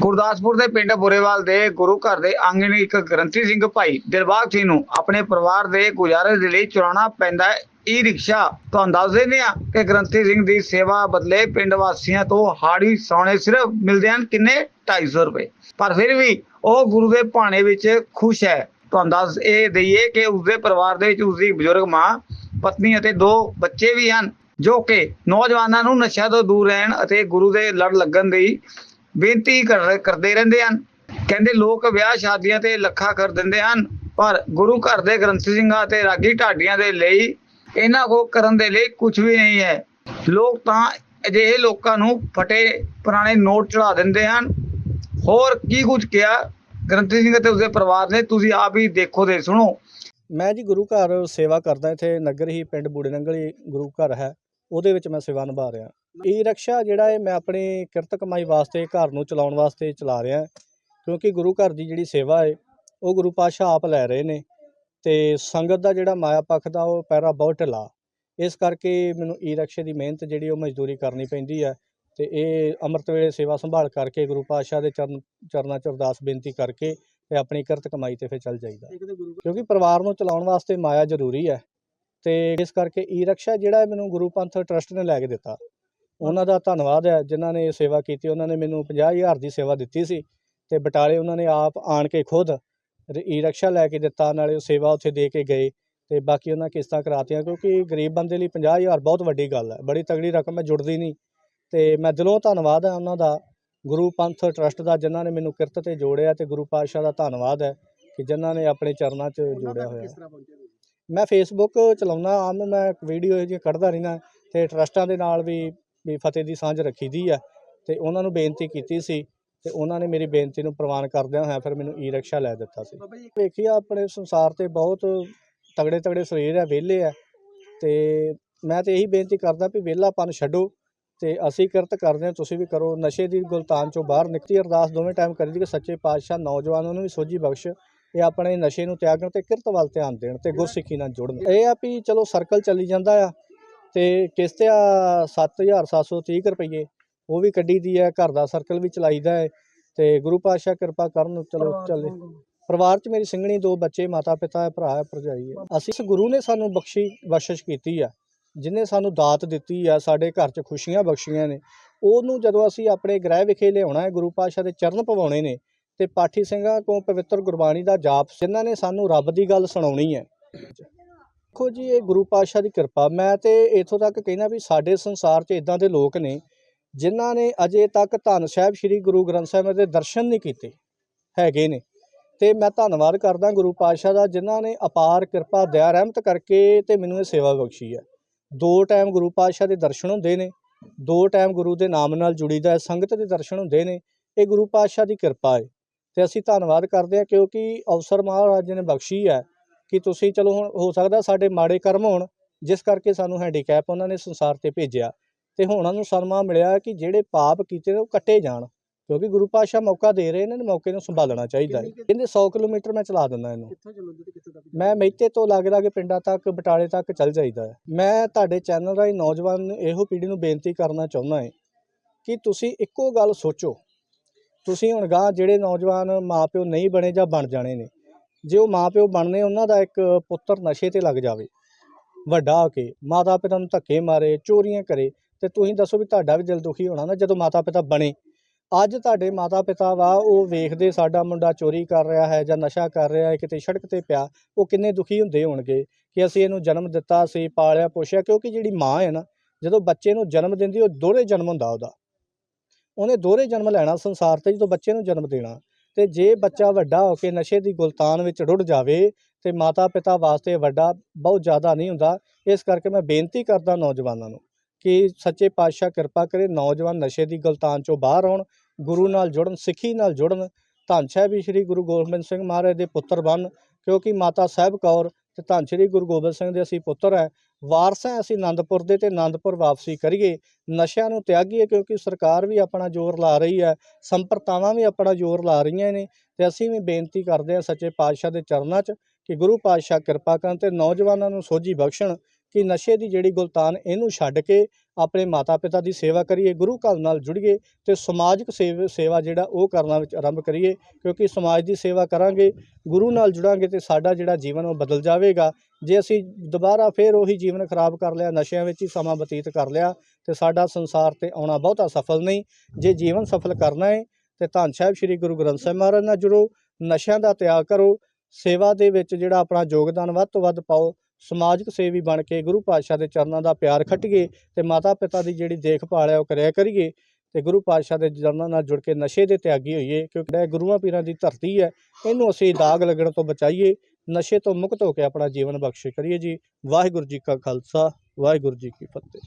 ਗੁਰਦਾਸਪੁਰ ਦੇ ਪਿੰਡ ਬੁਰੇਵਾਲ ਦੇ ਗੁਰੂ ਘਰ ਦੇ ਆਂਗਣ ਇੱਕ ਗ੍ਰੰਥੀ ਸਿੰਘ ਭਾਈ ਦਿਲਬਾਗ ਸਿੰਘ ਨੂੰ ਆਪਣੇ ਪਰਿਵਾਰ ਦੇ ਗੁਜ਼ਾਰੇ ਦੇ ਲਈ ਚਲਾਉਣਾ ਪੈਂਦਾ ਹੈ। ਈ ਰਿਕਸ਼ਾ ਤੁਹਾਨੂੰ ਦੱਸ ਦਿੰਦੇ ਆ ਕਿ ਗ੍ਰੰਥੀ ਸਿੰਘ ਦੀ ਸੇਵਾ ਬਦਲੇ ਪਿੰਡ ਵਾਸੀਆਂ ਤੋਂ ਹਾੜੀ ਸੌਣੇ ਸਿਰਫ ਮਿਲਦੇ ਹਨ ਕਿੰਨੇ? 250 ਰੁਪਏ। ਪਰ ਫਿਰ ਵੀ ਉਹ ਗੁਰੂ ਦੇ ਭਾਣੇ ਵਿੱਚ ਖੁਸ਼ ਹੈ। ਤੁਹਾਨੂੰ ਦੱਸ ਇਹ ਦਈਏ ਕਿ ਉਸਦੇ ਪਰਿਵਾਰ ਦੇ ਵਿੱਚ ਉਸਦੀ ਬਜ਼ੁਰਗ ਮਾਂ, ਪਤਨੀ ਅਤੇ ਦੋ ਬੱਚੇ ਵੀ ਹਨ, ਜੋ ਕਿ ਨੌਜਵਾਨਾਂ ਨੂੰ ਨਸ਼ਿਆਂ ਤੋਂ ਦੂਰ ਰਹਿਣ ਅਤੇ ਗੁਰੂ ਦੇ ਲੜ ਲੱਗਣ ਦੀ ਬੇਨਤੀ ਕਰਦੇ ਰਹਿੰਦੇ ਹਨ। ਕਹਿੰਦੇ ਲੋਕ ਵਿਆਹ ਸ਼ਾਦੀਆਂ ਤੇ ਲੱਖਾਂ ਕਰ ਦਿੰਦੇ ਹਨ, ਪਰ ਗੁਰੂ ਘਰ ਦੇ ਗ੍ਰੰਥੀ ਸਿੰਘਾਂ ਤੇ ਰਾਗੀ ਢਾਡੀਆਂ ਦੇ ਲਈ ਇਹਨਾਂ ਕੋ ਕਰਨ ਦੇ ਲਈ ਕੁਝ ਵੀ ਨਹੀਂ ਹੈ। ਲੋਕ ਤਾਂ ਅਜਿਹੇ ਲੋਕਾਂ ਨੂੰ ਫਟੇ ਪੁਰਾਣੇ ਨੋਟ ਚੜਾ ਦਿੰਦੇ ਹਨ। ਹੋਰ ਕੀ ਕੁਝ ਕਿਹਾ ਗ੍ਰੰਥੀ ਸਿੰਘ ਅਤੇ ਉਸਦੇ ਪਰਿਵਾਰ ਨੇ, ਤੁਸੀਂ ਆਪ ਹੀ ਦੇਖੋ ਤੇ ਸੁਣੋ। ਮੈਂ ਜੀ ਗੁਰੂ ਘਰ ਸੇਵਾ ਕਰਦਾ ਇੱਥੇ, ਨਗਰ ਹੀ ਪਿੰਡ ਬੂੜੇ ਨੰਗਲੀ ਗੁਰੂ ਘਰ ਹੈ। ਉਹਦੇ ਵਿੱਚ ਮੈਂ ਸੇਵਾ ਨਿਭਾ ਰਿਹਾ। ਈ ਰਕਸ਼ਾ ਜਿਹੜਾ ਹੈ ਮੈਂ ਆਪਣੀ ਕਿਰਤ ਕਮਾਈ ਵਾਸਤੇ ਘਰ ਨੂੰ ਚਲਾਉਣ ਵਾਸਤੇ ਚਲਾ ਰਿਹਾ ਕਿਉਂਕਿ ਗੁਰੂ ਘਰ ਦੀ ਜਿਹੜੀ ਸੇਵਾ ਹੈ ਉਹ ਗੁਰੂ ਪਾਤਸ਼ਾਹ ਆਪ ਲੈ ਰਹੇ ਨੇ ਤੇ ਸੰਗਤ ਦਾ ਜਿਹੜਾ ਮਾਇਆ ਪੱਖ ਦਾ ਉਹ ਪੈਰਾ ਬਹੁਤ ਢਿੱਲਾ। ਇਸ ਕਰਕੇ ਮੈਨੂੰ ਈ ਰਕਸ਼ੇ ਦੀ ਮਿਹਨਤ ਜਿਹੜੀ ਉਹ ਮਜ਼ਦੂਰੀ ਕਰਨੀ ਪੈਂਦੀ ਹੈ ਤੇ ਇਹ ਅੰਮ੍ਰਿਤ ਵੇਲੇ ਸੇਵਾ ਸੰਭਾਲ ਕਰਕੇ ਗੁਰੂ ਪਾਤਸ਼ਾਹ ਦੇ ਚਰਨ ਚਰਨਾਂ 'ਚ ਅਰਦਾਸ ਬੇਨਤੀ ਕਰਕੇ ਤੇ ਆਪਣੀ ਕਿਰਤ ਕਮਾਈ ਤੇ ਫਿਰ ਚੱਲ ਜਾਈਦਾ। ਕਿਉਂਕਿ ਪਰਿਵਾਰ ਨੂੰ ਚਲਾਉਣ ਵਾਸਤੇ ਮਾਇਆ ਜ਼ਰੂਰੀ ਹੈ। ਤੇ ਇਸ ਕਰਕੇ ਈ ਰਕਸ਼ਾ ਜਿਹੜਾ ਮੈਨੂੰ ਗੁਰੂ ਪੰਥ ਟਰਸਟ ਨੇ ਲੈ ਕੇ ਦਿੱਤਾ। ਉਹਨਾਂ ਦਾ ਧੰਨਵਾਦ ਹੈ ਜਿਨ੍ਹਾਂ ਨੇ ਇਹ ਸੇਵਾ ਕੀਤੀ ਉਹਨਾਂ ਨੇ ਮੈਨੂੰ 50000 ਦੀ ਸੇਵਾ ਦਿੱਤੀ ਸੀ ਤੇ ਬਟਾਲੇ ਉਹਨਾਂ ਨੇ ਆਪ ਆਣ ਕੇ ਖੁਦ ਈ ਰਕਸ਼ਾ ਲੈ ਕੇ ਦਿੱਤਾ ਨਾਲੇ ਉਹ ਸੇਵਾ ਉੱਥੇ ਦੇ ਕੇ ਗਏ ਤੇ ਬਾਕੀ ਉਹਨਾਂ ਕਿਸ਼ਤਾਂ ਕਰਾਤੀਆਂ ਕਿਉਂਕਿ ਗਰੀਬ ਬੰਦੇ ਲਈ 50000 ਬਹੁਤ ਵੱਡੀ ਗੱਲ ਹੈ ਬੜੀ ਤਗੜੀ ਰਕਮ ਹੈ ਜੁੜਦੀ ਨਹੀਂ ਤੇ ਮੈਂ ਦਿਲੋਂ ਧੰਨਵਾਦ ਹੈ ਉਹਨਾਂ ਦਾ ਗੁਰੂ ਪੰਥ ਟਰਸਟ ਦਾ ਜਿਨ੍ਹਾਂ ਨੇ ਮੈਨੂੰ ਕਿਰਤ ਤੇ ਜੋੜਿਆ ਤੇ ਗੁਰੂ ਪਾਤਸ਼ਾਹ ਦਾ ਧੰਨਵਾਦ ਹੈ ਕਿ ਜਿਨ੍ਹਾਂ ਨੇ ਆਪਣੇ ਚਰਨਾਂ 'ਚ ਜੋੜਿਆ ਹੋਇਆ। ਮੈਂ ਫੇਸਬੁੱਕ ਚਲਾਉਣਾ ਆਮ ਮੈਂ ਵੀਡੀਓ ਇਹ ਜਿਹੀਆਂ ਕੱਢਦਾ ਰਹਿਣਾ ਤੇ ਟਰਸਟਾਂ ਦੇ ਨਾਲ ਵੀ ਵੀ ਫਤਿਹ ਦੀ ਸਾਂਝ ਰੱਖੀਦੀ ਆ ਤੇ ਉਹਨਾਂ ਨੂੰ ਬੇਨਤੀ ਕੀਤੀ ਸੀ ਤੇ ਉਹਨਾਂ ਨੇ ਮੇਰੀ ਬੇਨਤੀ ਨੂੰ ਪ੍ਰਵਾਨ ਕਰਦਿਆਂ ਹੋਇਆ ਫਿਰ ਮੈਨੂੰ ਈ ਰਿਕਸ਼ਾ ਲੈ ਦਿੱਤਾ ਸੀ। ਵੇਖੀ ਆਪਣੇ ਸੰਸਾਰ ਤੇ ਬਹੁਤ ਤਗੜੇ ਤਗੜੇ ਸਰੀਰ ਆ ਵਿਹਲੇ ਆ ਤੇ ਮੈਂ ਤੇ ਇਹੀ ਬੇਨਤੀ ਕਰਦਾ ਵੀ ਵਿਹਲਾਪਨ ਛੱਡੋ ਤੇ ਅਸੀਂ ਕਿਰਤ ਕਰਦੇ ਹਾਂ ਤੁਸੀਂ ਵੀ ਕਰੋ। ਨਸ਼ੇ ਦੀ ਗੁਲਤਾਨ ਚੋਂ ਬਾਹਰ ਨਿਕਲੀ। ਅਰਦਾਸ ਦੋਵੇਂ ਟਾਈਮ ਕਰੀਦੀ ਕਿ ਸੱਚੇ ਪਾਤਸ਼ਾਹ ਨੌਜਵਾਨਾਂ ਨੂੰ ਵੀ ਸੋਝੀ ਬਖਸ਼ ਇਹ ਆਪਣੇ ਨਸ਼ੇ ਨੂੰ ਤਿਆਗਣ ਤੇ ਕਿਰਤ ਵੱਲ ਧਿਆਨ ਦੇਣ ਤੇ ਗੁਰਸਿੱਖੀ ਨਾਲ ਜੁੜਨ। ਇਹ ਆ ਵੀ ਚਲੋ ਸਰਕਲ ਚੱਲੀ ਜਾਂਦਾ ਆ ਤੇ ਕਿਸ਼ਤ ਆ 7730 ਰੁਪਏ ਉਹ ਵੀ ਕੱਢੀ ਦੀ ਹੈ ਘਰ ਦਾ ਸਰਕਲ ਵੀ ਚਲਾਈਦਾ ਹੈ ਤੇ ਗੁਰੂ ਪਾਤਸ਼ਾਹ ਕਿਰਪਾ ਕਰਨ ਚਲੋ ਚੱਲੇ। ਪਰਿਵਾਰ 'ਚ ਮੇਰੀ ਸਿੰਘਣੀ ਦੋ ਬੱਚੇ ਮਾਤਾ ਪਿਤਾ ਹੈ ਭਰਾ ਹੈ ਭਰਜਾਈ ਹੈ ਅਸੀਂ ਇਸ ਗੁਰੂ ਨੇ ਸਾਨੂੰ ਬਖਸ਼ੀ ਬਖਸ਼ਿਸ਼ ਕੀਤੀ ਆ ਜਿਨੇ ਸਾਨੂੰ ਦਾਤ ਦਿੱਤੀ ਆ ਸਾਡੇ ਘਰ 'ਚ ਖੁਸ਼ੀਆਂ ਬਖਸ਼ੀਆਂ ਨੇ। ਉਹਨੂੰ ਜਦੋਂ ਅਸੀਂ ਆਪਣੇ ਗ੍ਰਹਿ ਵਿਖੇ ਲਿਆਉਣਾ ਹੈ ਗੁਰੂ ਪਾਤਸ਼ਾਹ ਦੇ ਚਰਨ ਪਵਾਉਣੇ ਨੇ ਤੇ ਪਾਠੀ ਸਿੰਘਾਂ ਤੋਂ ਪਵਿੱਤਰ ਗੁਰਬਾਣੀ ਦਾ ਜਾਪ ਜਿਨ੍ਹਾਂ ਨੇ ਸਾਨੂੰ ਰੱਬ ਦੀ ਗੱਲ ਸੁਣਾਉਣੀ ਹੈ। ਦੇਖੋ ਜੀ, ਇਹ ਗੁਰੂ ਪਾਤਸ਼ਾਹ ਦੀ ਕਿਰਪਾ। ਮੈਂ ਤੇ ਇਥੋਂ ਤੱਕ ਕਹਿਣਾ ਵੀ ਸਾਡੇ ਸੰਸਾਰ 'ਚ ਇਦਾਂ ਦੇ ਲੋਕ ਨੇ, ਜਿਨ੍ਹਾਂ ਨੇ ਅਜੇ ਤੱਕ ਧੰਨ ਸਾਹਿਬ ਸ੍ਰੀ ਗੁਰੂ ਗ੍ਰੰਥ ਸਾਹਿਬ ਦੇ ਦਰਸ਼ਨ ਨਹੀਂ ਕੀਤੇ, ਹੈਗੇ ਨੇ। ਤੇ ਮੈਂ ਧੰਨਵਾਦ ਕਰਦਾ ਗੁਰੂ ਪਾਤਸ਼ਾਹ ਦਾ, ਜਿਨ੍ਹਾਂ ਨੇ ਅਪਾਰ ਕਿਰਪਾ, ਦਇਆ, ਰਹਿਮਤ ਕਰਕੇ ਤੇ ਮੈਨੂੰ ਇਹ ਸੇਵਾ ਬਖਸ਼ੀ ਹੈ। ਦੋ ਟਾਈਮ ਗੁਰੂ ਪਾਤਸ਼ਾਹ ਦੇ ਦਰਸ਼ਨ ਹੁੰਦੇ ਨੇ, ਦੋ ਟਾਈਮ ਗੁਰੂ ਦੇ ਨਾਮ ਨਾਲ ਜੁੜੀਦਾ ਹੈ ਸੰਗਤ ਦੇ ਦਰਸ਼ਨ ਹੁੰਦੇ ਨੇ। ਇਹ ਗੁਰੂ ਪਾਤਸ਼ਾਹ ਦੀ ਕਿਰਪਾ ਹੈ। ਤੇ ਅਸੀਂ ਧੰਨਵਾਦ ਕਰਦੇ ਹਾਂ ਕਿਉਂਕਿ ਅਵਸਰ ਮਹਾਰਾਜ ਨੇ ਬਖਸ਼ੀ ਹੈ ਕਿ ਤੁਸੀਂ ਚਲੋ ਹੁਣ ਹੋ ਸਕਦਾ ਸਾਡੇ ਮਾੜੇ ਕਰਮ ਹੋਣ ਜਿਸ ਕਰਕੇ ਸਾਨੂੰ ਹੈਂਡੀਕੈਪ ਉਹਨਾਂ ਨੇ ਸੰਸਾਰ ਤੇ ਭੇਜਿਆ। ਤੇ ਹੁਣ ਉਹਨਾਂ ਨੂੰ ਸਨਮਾਨ ਮਿਲਿਆ ਕਿ ਜਿਹੜੇ ਪਾਪ ਕੀਤੇ ਨੇ ਉਹ ਕੱਟੇ ਜਾਣ ਕਿਉਂਕਿ ਗੁਰੂ ਪਾਤਸ਼ਾਹ ਮੌਕਾ ਦੇ ਰਹੇ ਨੇ ਮੌਕੇ ਨੂੰ ਸੰਭਾਲਣਾ ਚਾਹੀਦਾ ਹੈ। ਕਹਿੰਦੇ 100 ਕਿਲੋਮੀਟਰ ਮੈਂ ਚਲਾ ਦਿੰਦਾ ਇਹਨੂੰ। ਕਿੱਥੋਂ ਚੱਲੋਗੇ ਤੇ ਕਿੱਥੋਂ ਤੱਕ ਮੈਂ ਮਹਿਤੇ ਤੋਂ ਲਾਗੇ ਲਾਗੇ ਪਿੰਡਾਂ ਤੱਕ ਬਟਾਲੇ ਤੱਕ ਚੱਲ ਜਾਈਦਾ ਹੈ। ਮੈਂ ਤੁਹਾਡੇ ਚੈਨਲ ਰਾਹੀਂ ਨੌਜਵਾਨ ਇਹੋ ਪੀੜ੍ਹੀ ਨੂੰ ਬੇਨਤੀ ਕਰਨਾ ਚਾਹੁੰਦਾ ਹਾਂ ਕਿ ਤੁਸੀਂ ਇੱਕੋ ਗੱਲ ਸੋਚੋ ਤੁਸੀਂ ਹੁਣ ਗਾਂ ਜਿਹੜੇ ਨੌਜਵਾਨ ਮਾਪਿਓ ਨਹੀਂ ਬਣੇ ਜਾਂ ਬਣ ਜਾਣੇ ਨੇ, ਜੇ ਉਹ ਮਾਪਿਓ ਬਣਨੇ, ਉਹਨਾਂ ਦਾ ਇੱਕ ਪੁੱਤਰ ਨਸ਼ੇ ਤੇ ਲੱਗ ਜਾਵੇ, ਵੱਡਾ ਹੋ ਕੇ ਮਾਤਾ ਪਿਤਾ ਨੂੰ ਧੱਕੇ ਮਾਰੇ, ਚੋਰੀਆਂ ਕਰੇ, ਤੇ ਤੁਸੀਂ ਦੱਸੋ ਵੀ ਤੁਹਾਡਾ ਵੀ ਦਿਲ ਦੁਖੀ ਹੋਣਾ ਨਾ ਜਦੋਂ ਮਾਤਾ ਪਿਤਾ ਬਣੇ। ਅੱਜ ਤੁਹਾਡੇ ਮਾਤਾ ਪਿਤਾ ਵਾ, ਉਹ ਵੇਖਦੇ ਸਾਡਾ ਮੁੰਡਾ ਚੋਰੀ ਕਰ ਰਿਹਾ ਹੈ ਜਾਂ ਨਸ਼ਾ ਕਰ ਰਿਹਾ ਹੈ, ਕਿਤੇ ਸੜਕ ਤੇ ਪਿਆ, ਉਹ ਕਿੰਨੇ ਦੁਖੀ ਹੁੰਦੇ ਹੋਣਗੇ ਕਿ ਅਸੀਂ ਇਹਨੂੰ ਜਨਮ ਦਿੱਤਾ ਸੀ ਪਾਲਿਆ ਪੋਸ਼ਿਆ ਕਿਉਂਕਿ ਜਿਹੜੀ ਮਾਂ ਹੈ ਨਾ, ਜਦੋਂ ਬੱਚੇ ਨੂੰ ਜਨਮ ਦਿੰਦੀ, ਉਹ ਦੋਹਰੇ ਜਨਮ ਹੁੰਦਾ ਉਹਦਾ। ਉਹਨੇ ਦੋਹਰੇ ਜਨਮ ਲੈਣਾ, ਸੰਸਾਰ ਤੇ ਜਦੋਂ ਬੱਚੇ ਨੂੰ ਜਨਮ ਦੇਣਾ। ਤੇ ਜੇ ਬੱਚਾ ਵੱਡਾ ਹੋ ਕੇ ਨਸ਼ੇ ਦੀ ਗੁਲਤਾਨ ਵਿੱਚ ਰੁੜ ਜਾਵੇ ਤੇ ਮਾਤਾ ਪਿਤਾ ਵਾਸਤੇ ਵੱਡਾ ਬਹੁਤ ਜ਼ਿਆਦਾ ਨਹੀਂ ਹੁੰਦਾ, ਇਸ ਕਰਕੇ ਮੈਂ ਬੇਨਤੀ ਕਰਦਾ ਨੌਜਵਾਨਾਂ ਨੂੰ ਕਿ ਸੱਚੇ ਪਾਤਸ਼ਾਹ ਕਿਰਪਾ ਕਰੇ ਨੌਜਵਾਨ ਨਸ਼ੇ ਦੀ ਗੁਲਤਾਨ ਚੋਂ ਬਾਹਰ ਆਉਣ, ਗੁਰੂ ਨਾਲ ਜੁੜਨ, ਸਿੱਖੀ ਨਾਲ ਜੁੜਨ, ਧੰਨ ਸਾਹਿਬ ਵੀ ਸ੍ਰੀ ਗੁਰੂ ਗੋਬਿੰਦ ਸਿੰਘ ਮਹਾਰਾਜ ਦੇ ਪੁੱਤਰ ਬਣ, ਕਿਉਂਕਿ ਮਾਤਾ ਸਾਹਿਬ ਕੌਰ ਤੇ ਧੰਨ ਸ੍ਰੀ ਗੁਰੂ ਗੋਬਿੰਦ ਸਿੰਘ ਦੇ ਅਸੀਂ ਪੁੱਤਰ ਹੈ ਵਾਰਸ ਹੈ ਅਸੀਂ ਆਨੰਦਪੁਰ ਦੇ ਤੇ ਆਨੰਦਪੁਰ ਵਾਪਸੀ ਕਰੀਏ, ਨਸ਼ਿਆਂ ਨੂੰ ਤਿਆਗੀਏ ਕਿਉਂਕਿ ਸਰਕਾਰ ਵੀ ਆਪਣਾ ਜ਼ੋਰ ਲਾ ਰਹੀ ਹੈ, ਸੰਪਰਤਾਵਾਂ ਵੀ ਆਪਣਾ ਜ਼ੋਰ ਲਾ ਰਹੀਆਂ ਨੇ ਤੇ ਅਸੀਂ ਵੀ ਬੇਨਤੀ ਕਰਦੇ ਹਾਂ ਸੱਚੇ ਪਾਤਸ਼ਾਹ ਦੇ ਚਰਨਾਂ 'ਚ ਕਿ ਗੁਰੂ ਪਾਤਸ਼ਾਹ ਕਿਰਪਾ ਕਰਨ ਤੇ ਨੌਜਵਾਨਾਂ ਨੂੰ ਸੋਝੀ ਬਖਸ਼ਣ ਕਿ ਨਸ਼ੇ ਦੀ ਜਿਹੜੀ ਗੁਲਤਾਨ ਇਹਨੂੰ ਛੱਡ ਕੇ ਆਪਣੇ ਮਾਤਾ ਪਿਤਾ ਦੀ ਸੇਵਾ ਕਰੀਏ, ਗੁਰੂ ਘਰ ਨਾਲ ਜੁੜੀਏ ਤੇ ਸਮਾਜਿਕ ਸੇਵ, ਸੇਵਾ ਜਿਹੜਾ ਉਹ ਕਰਨਾ ਵਿੱਚ ਆਰੰਭ ਕਰੀਏ, ਕਿਉਂਕਿ ਸਮਾਜ ਦੀ ਸੇਵਾ ਕਰਾਂਗੇ, ਗੁਰੂ ਨਾਲ ਜੁੜਾਂਗੇ ਤੇ ਸਾਡਾ ਜਿਹੜਾ ਜੀਵਨ ਉਹ ਬਦਲ ਜਾਵੇਗਾ। ਜੇ ਅਸੀਂ ਦੁਬਾਰਾ ਫੇਰ ਉਹੀ ਜੀਵਨ ਖਰਾਬ ਕਰ ਲਿਆ, ਨਸ਼ਿਆਂ ਵਿੱਚ ਹੀ ਸਮਾਂ ਬਤੀਤ ਕਰ ਲਿਆ, ਤੇ ਸਾਡਾ ਸੰਸਾਰ ਤੇ ਆਉਣਾ ਬਹੁਤਾ ਸਫਲ ਨਹੀਂ। ਜੇ ਜੀਵਨ ਸਫਲ ਕਰਨਾ ਹੈ, ਤੇ ਧੰਨ ਸਾਹਿਬ ਸ੍ਰੀ ਗੁਰੂ ਗ੍ਰੰਥ ਸਾਹਿਬ ਮਹਾਰਾਜ ਨਾਲ ਜੁੜੋ, ਨਸ਼ਿਆਂ ਦਾ ਤਿਆਗ ਕਰੋ, ਸੇਵਾ ਦੇ ਵਿੱਚ ਜਿਹੜਾ ਆਪਣਾ ਯੋਗਦਾਨ ਵੱਧ ਤੋਂ ਵੱਧ ਪਾਓ ਸਮਾਜਿਕ ਸੇਵੀ ਬਣ ਕੇ ਗੁਰੂ ਪਾਤਸ਼ਾਹ ਦੇ ਚਰਨਾਂ ਦਾ ਪਿਆਰ ਖੱਟੀਏ ਤੇ ਮਾਤਾ ਪਿਤਾ ਦੀ ਜਿਹੜੀ ਦੇਖਭਾਲ ਹੈ ਉਹ ਕਰਿਆ ਕਰੀਏ ਤੇ ਗੁਰੂ ਪਾਤਸ਼ਾਹ ਦੇ ਚਰਨਾਂ ਨਾਲ ਜੁੜ ਕੇ ਨਸ਼ੇ ਦੇ ਤਿਆਗੀ ਹੋਈਏ, ਕਿਉਂਕਿ ਇਹ ਗੁਰੂਆਂ ਪੀਰਾਂ ਦੀ ਧਰਤੀ ਹੈ, ਇਹਨੂੰ ਅਸੀਂ ਦਾਗ ਲੱਗਣ ਤੋਂ ਬਚਾਈਏ, ਨਸ਼ੇ ਤੋਂ ਮੁਕਤ ਹੋ ਕੇ ਆਪਣਾ ਜੀਵਨ ਬਖਸ਼ਿਸ਼ ਕਰੀਏ ਜੀ। ਵਾਹਿਗੁਰੂ ਜੀ ਕਾ ਖਾਲਸਾ, ਵਾਹਿਗੁਰੂ ਜੀ ਕੀ ਫਤਿਹ।